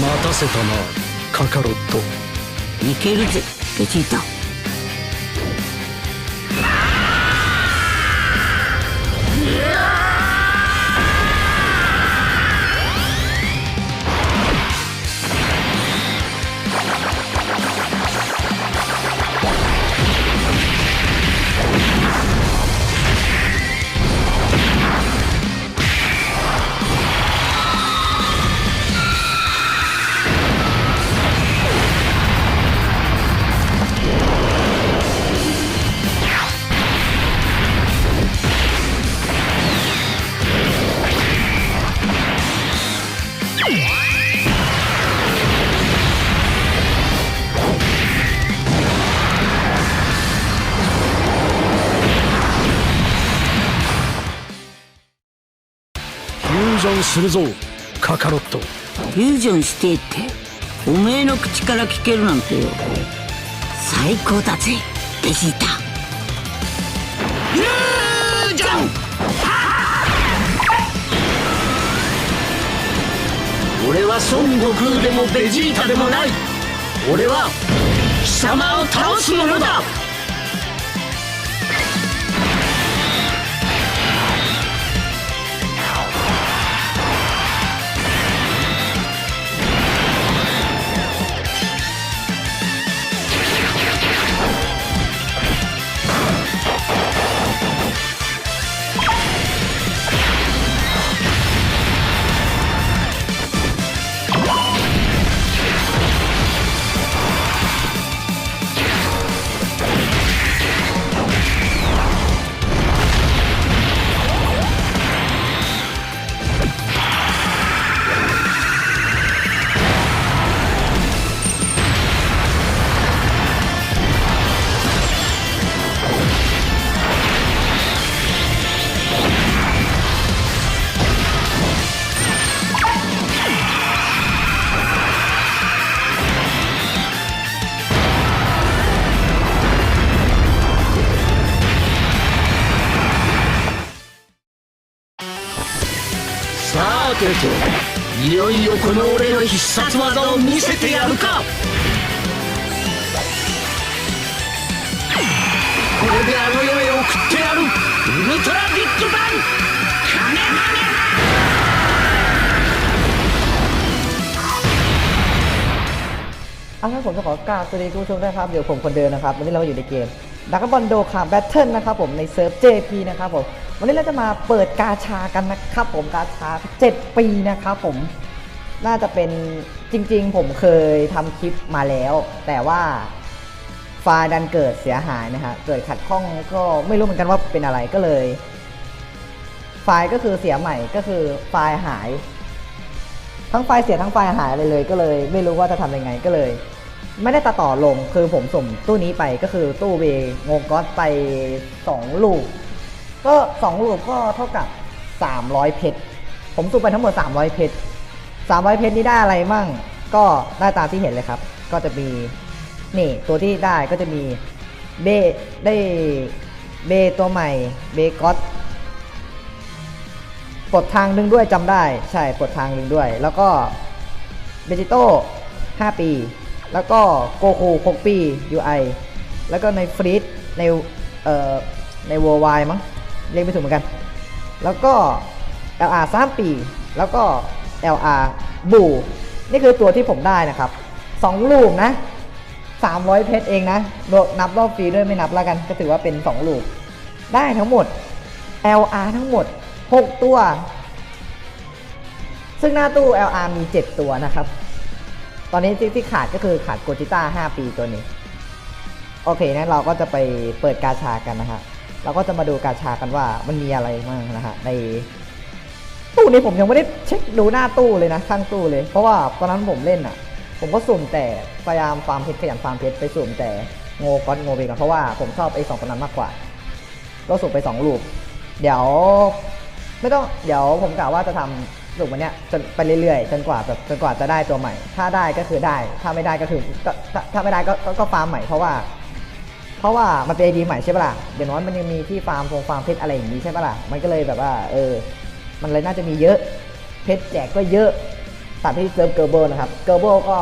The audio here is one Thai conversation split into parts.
待たせたなカカロット。いけるぜベジータ。フュージョンするぞカカロット。フュージョンしてっておめえの口から聞けるなんてよ。最高だぜベジータ。フュージョン！俺は孫悟空でもベジータでもない。俺は貴様を倒すものだ。さてといよいよこの俺の必殺技を見せてやるかこれであの世へ送ってやるウルトラビッグバンカメハメハ เอาละครับผมจะขอกราบสวัสดีคุณผู้ชมด้วยครับ เดี๋ยวผมคนเดิมนะครับ วันนี้เราอยู่ในเกมดักบอลโดคาแบทเทิลนะครับผมในเซิร์ฟ JP นะครับผม วันนี้เราจะมาเปิดกาชากันนะครับผมกาชา 7 ปีนะครับผมน่าจะเป็นจริง ๆ ผมเคยทำคลิปมาแล้ว แต่ว่าไฟล์ดันเกิดเสียหายนะฮะเกิดขัดข้องก็ไม่รู้เหมือนกันว่าเป็นอะไรก็เลย ไฟล์ก็คือเสียใหม่ก็คือไฟล์หาย ทั้งไฟล์เสียทั้งไฟล์หายเลยเลย ก็เลย ไม่รู้ว่าจะทำยังไงก็เลย ไม่ได้ตัดต่อลงคือผมส่งตู้นี้ไปก็คือตู้เวงงก๊อตไป 2 ลูก ก็2ลูกก็เท่ากับ 300 เพชร ผมสุ่มไปทั้งหมด 300 เพชร 300 เพชรนี่ได้อะไรมั่ง ก็ได้ตามที่เห็นเลยครับ ก็จะมี นี่ตัวที่ได้ก็จะมีเบได้เบตัวใหม่ เบก๊อตปลดทางหนึ่งด้วยจำได้ ใช่ปลดทางหนึ่งด้วย แล้วก็เบจิโต้5ปี แล้วก็โกคู6ปี UI แล้วก็ในฟรีดในเอ่อในวอลไวมั้ง เรียกไม่ถูกเหมือนกัน แล้วก็ LR 3ปี แล้วก็ LR บูนี่คือตัวที่ผมได้นะครับ2ลูกนะ 300 เพชรเองนะโดดนับรอบฟรีด้วยไม่นับแล้วกัน ก็ถือว่าเป็น 2 ลูก ได้ทั้งหมด LR ทั้งหมด 6 ตัว ซึ่งหน้าตู้ LR มี 7 ตัวนะครับ ตอนนี้ที่ที่ขาดก็คือขาดโกจิต้า 5 ปีตัวนี้ โอเคนะเราก็จะไปเปิดกาชากันนะฮะ เราก็จะมาดูกาชากันว่ามันมีอะไรบ้างนะฮะในตู้นี้ผมยังไม่ได้เช็คดูหน้าตู้เลยนะข้างตู้เลย เพราะว่าตอนนั้นผมเล่นอะ ผมก็สุ่มแต่พยายามฟาร์มเพชรขยันฟาร์มเพชรไปสุ่มแต่โงก้อนโงเบกันเพราะว่าผมชอบไอ้สองตัวนั้นมากกว่า ก็สุ่มไปสองลูกเดี๋ยว ไม่ต้องเดี๋ยวผมกะว่าจะทำสุ่มวันเนี้ยจนไปเรื่อยๆ จนกว่าแบบจนกว่าจะได้ตัวใหม่ ถ้าได้ก็คือได้ ถ้าไม่ได้ก็คือถ้าถ้าไม่ได้ก็ก็ฟาร์มใหม่เพราะว่า เพราะว่ามันเป็นไอดีใหม่ใช่ปะล่ะเดี๋ยวน้อยมันยังมีที่ฟาร์มฟงฟาร์มเพชรอะไรอย่างนี้ใช่ปะล่ะมันก็เลยแบบว่าเออมันเลยน่าจะมีเยอะเพชรแจกก็เยอะตัดที่เซิร์ฟเกอร์เบิลนะครับเกอร์เบิลก็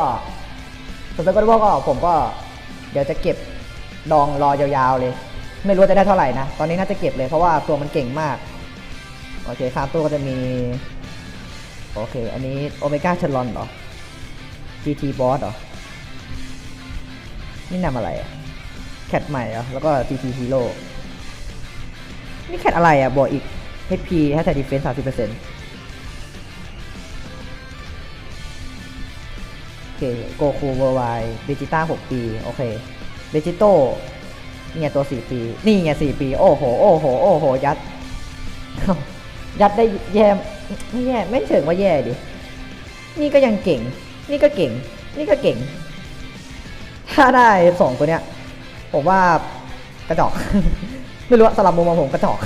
เซิร์ฟเกอร์เบิลก็ผมก็เดี๋ยวจะเก็บดองรอยาวๆเลย ไม่รู้จะได้เท่าไหร่นะ ตอนนี้น่าจะเก็บเลยเพราะว่าตัวมันเก่งมาก โอเคข้ามตัวก็จะมี โอเค อันนี้โอเมก้าชลอนเหรอ GT Boss เหรอ นี่นำอะไรอะ แคทใหม่เหรอแล้วก็ GT Hero นี่แคทอะไรอะบวกอีก HP ให้แต่ Defense 30%โอเคโกคูเวอร์ไวเบจิต้า6ปี โอเคเบจิโต้นี่ไงตัว4ปี นี่ไง4ปี โอ้โห โอ้โห โอ้โห ยัด ยัดได้แย่ไม่แย่ ไม่เชิงว่าแย่ดิ นี่ก็ยังเก่ง นี่ก็เก่ง นี่ก็เก่ง ถ้าได้สองตัวเนี้ย ผมว่ากระจอก ไม่รู้สลับมุมมองผมกระจอก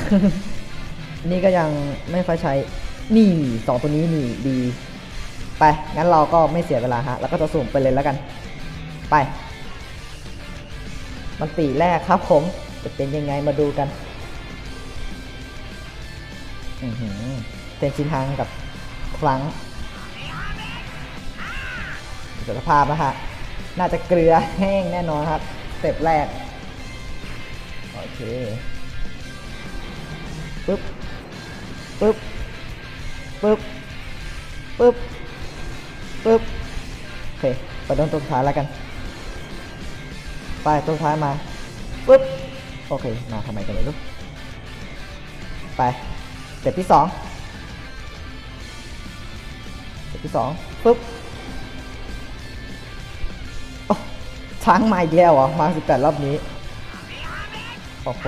นี่ก็ยังไม่ค่อยใช้ นี่สองตัวนี้นี่ดี ไป งั้นเราก็ไม่เสียเวลาฮะ แล้วก็จะสุ่มไปเลยแล้วกัน ไป มันตีแรกครับผม จะเป็นยังไงมาดูกันเป็นชินฮังกับฟรังสุขภาพนะฮะ น่าจะเกลือแห้งแน่นอนครับ เต็ปแรก โอเค ปึ๊บ ปึ๊บ ปึ๊บ ปึ๊บ ปึ๊บ โอเค ไปโดนตัวท้ายแล้วกัน ไปตัวท้ายมา ปึ๊บ โอเค มาทำไมกันไม่รู้ไป เต็ปที่สอง เต็ปที่สองปึ๊บ ช้างมาอีกแล้วเหรอมาสิบแปดรอบนี้ โอ้โห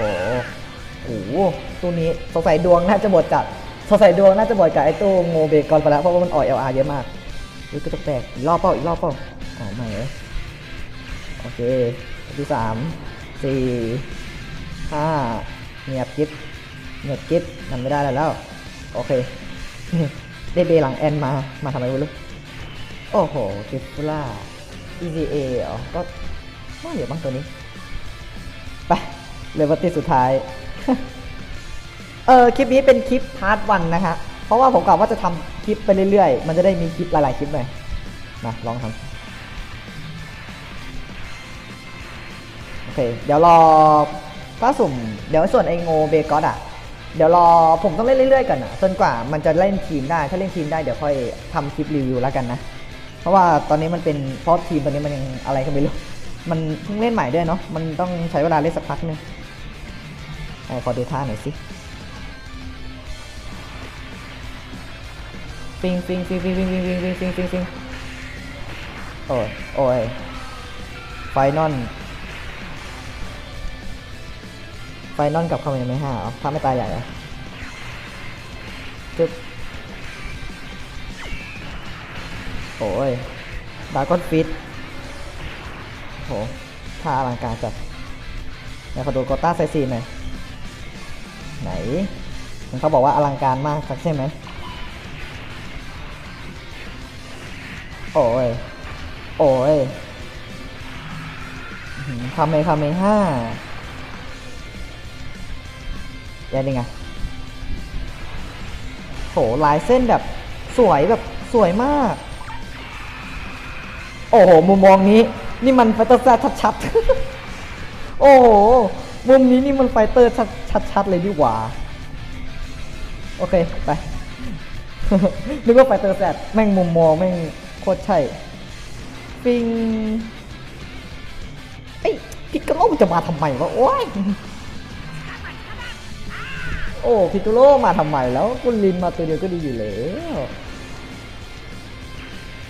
โอ้โหตัวนี้สงสัยดวงน่าจะหมดกับสงสัยดวงน่าจะหมดกับไอ้ตัวโงเบกอนไปแล้วเพราะว่ามันอ่อยเอลอาร์เยอะมากหรือก็จะแตกอีกรอบเปล่าอีกรอบเปล่าอ๋อไม่เหรอโอเคที่สามสี่ห้าเงียบกิ๊บเงียบกิ๊บมันไม่ได้แล้วแล้วโอเคได้เบหลังแอนมา มาทำไมไม่รู้โอ้โหกิฟล่า EZA เหรอก็ ไม่เหลือบ้างตัวนี้ ไปเลยวัตติสุดท้าย เออคลิปนี้เป็นคลิปพาร์ทวันนะฮะเพราะว่าผมกะว่าจะทำคลิปไปเรื่อยๆ มันจะได้มีคลิปหลายๆคลิปหน่อยมาลองทำโอเค เดี๋ยวรอถ้าสุ่ม เดี๋ยวส่วนไอโงเบกอสอะ เดี๋ยวรอผมต้องเล่นเรื่อยๆก่อนอะ จนกว่ามันจะเล่นทีมได้ ถ้าเล่นทีมได้เดี๋ยวค่อยทำคลิปรีวิวแล้วกันนะ เพราะว่าตอนนี้มันเป็นเพราะทีมตอนนี้มันยังอะไรก็ไม่รู้ มันเพิ่งเล่นใหม่ด้วยเนาะ มันต้องใช้เวลาเล่นสักพักหนึงไหนขอดูท่าหน่อยสิฟิงฟิงฟิงฟิงฟิงฟิงฟิงฟิงฟิงฟิงฟิงโอ้ยโอ้ยไฟนอลไฟนอลกับคาเมนไม่ห้าเอถ้าไม่ตายใหญ่เหรอจึ๊บโอ้ยดาก้อนฟิต โหท่าอลังการจัดเดี๋ยวขอดูโกต้าไซซีหน่อยไหนมันเขาบอกว่าอลังการมากสักใช่ไหมโอ้ย โอ้ยคาเมคาเมห้ายังไงโหลายเส้นแบบสวยแบบสวยมาก โอ้โห มุมมองนี้ นี่มันไฟเตอร์แซดชัดๆ โอ้โห มุมนี้นี่มันไฟเตอร์ชัดๆเลยดีกว่า โอเค ไป นึกว่าไฟเตอร์แซดแม่งมุมมองแม่งโคตรใช่ ปิงเอ้ยพิกโลจะมาทำไมวะ โอ้ย โอ้พิกโลมาทำไมแล้วกุนลินมาตัวเดียวก็ดีอยู่แล้ว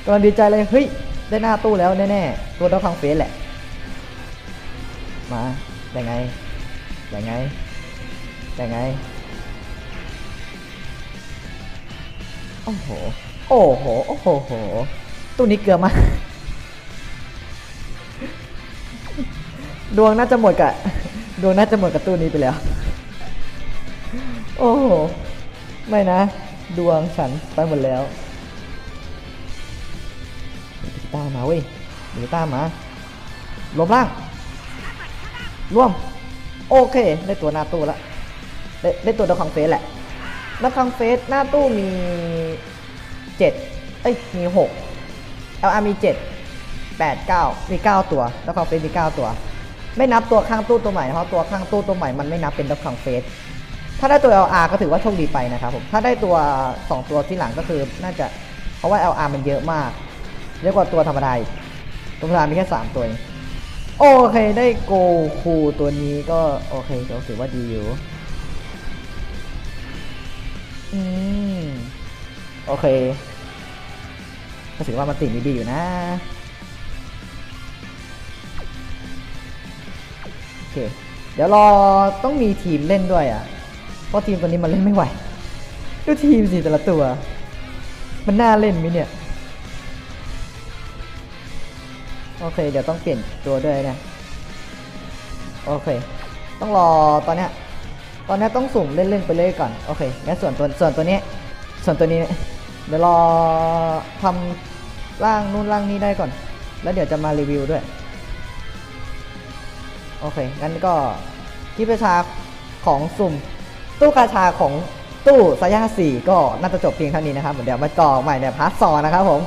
กำลังดีใจเลย เฮ้ย ได้หน้าตู้แล้วแน่ๆตัวดาวพังเฟสแหละ มาได้ไงได้ไงได้ไง โอ้โห โอ้โห โอ้โหโห ตู้นี้เกลือมา ดวงน่าจะหมดกับดวงน่าจะหมดกับตู้นี้ไปแล้ว โอ้โห ไม่นะ ดวงฉันไปหมดแล้ว ต้ามาเว้ยมีต้ามาลบล่างร่วม โอเค ได้ตัวหน้าตู้ละได้ได้ตัวดาวคังเฟสแหละดาวคังเฟสหน้าตู้มีเจ็ดเอ้ยมี6 LR มี7 8 9มี9ตัวแล้วก็เฟสมี9ตัว ไม่นับตัวข้างตู้ตัวใหม่เพราะตัวข้างตู้ตัวใหม่มันไม่นับเป็นดับขังเฟสถ้าได้ตัว LR ก็ถือว่าโชคดีไปนะครับผม ถ้าได้ตัว 2 ตัวที่หลังก็คือน่าจะ เพราะว่า LR มันเยอะมาก เยอะกว่าตัวธรรมดาอีกตัวธรรมดามีแค่3ตัวเองโอเคได้โกคูตัวนี้ก็โอเคก็ถือว่าดีอยู่อืมโอเคก็ถือว่ามันติดนี้ดีอยู่นะโอเคเดี๋ยวรอต้องมีทีมเล่นด้วยอะเพราะทีมตัวนี้มันเล่นไม่ไหวดูทีมสิแต่ละตัว มันน่าเล่นไหมเนี่ย โอเค เดี๋ยวต้องเปลี่ยนตัวด้วยเนี่ยโอเค ต้องรอตอนนี้ตอนนี้ต้องสุ่มเล่นๆไปเลยก่อน โอเคงั้นส่วนตัวส่วนตัวนี้ ส่วนตัวนี้ เดี๋ยวรอทำร่างนู่นร่างนี้ได้ก่อน แล้วเดี๋ยวจะมารีวิวด้วย โอเค งั้นก็ที่ประชาของสุ่ม ตู้กาชาของตู้สายาสี่ก็น่าจะจบเพียงเท่านี้นะครับเดี๋ยวมาต่อใหม่ในพาร์ทสองนะครับผม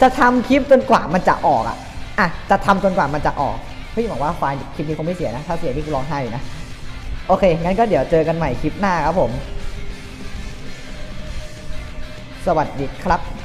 จะทำคลิปจนกว่ามันจะออกอะ อะจะทำจนกว่ามันจะออกเฮ้ยหวังว่าควายคลิปนี้คงไม่เสียนะ ถ้าเสียนี่กูร้องไห้อยู่นะ โอเค งั้นก็เดี๋ยวเจอกันใหม่คลิปหน้าครับผม สวัสดีครับ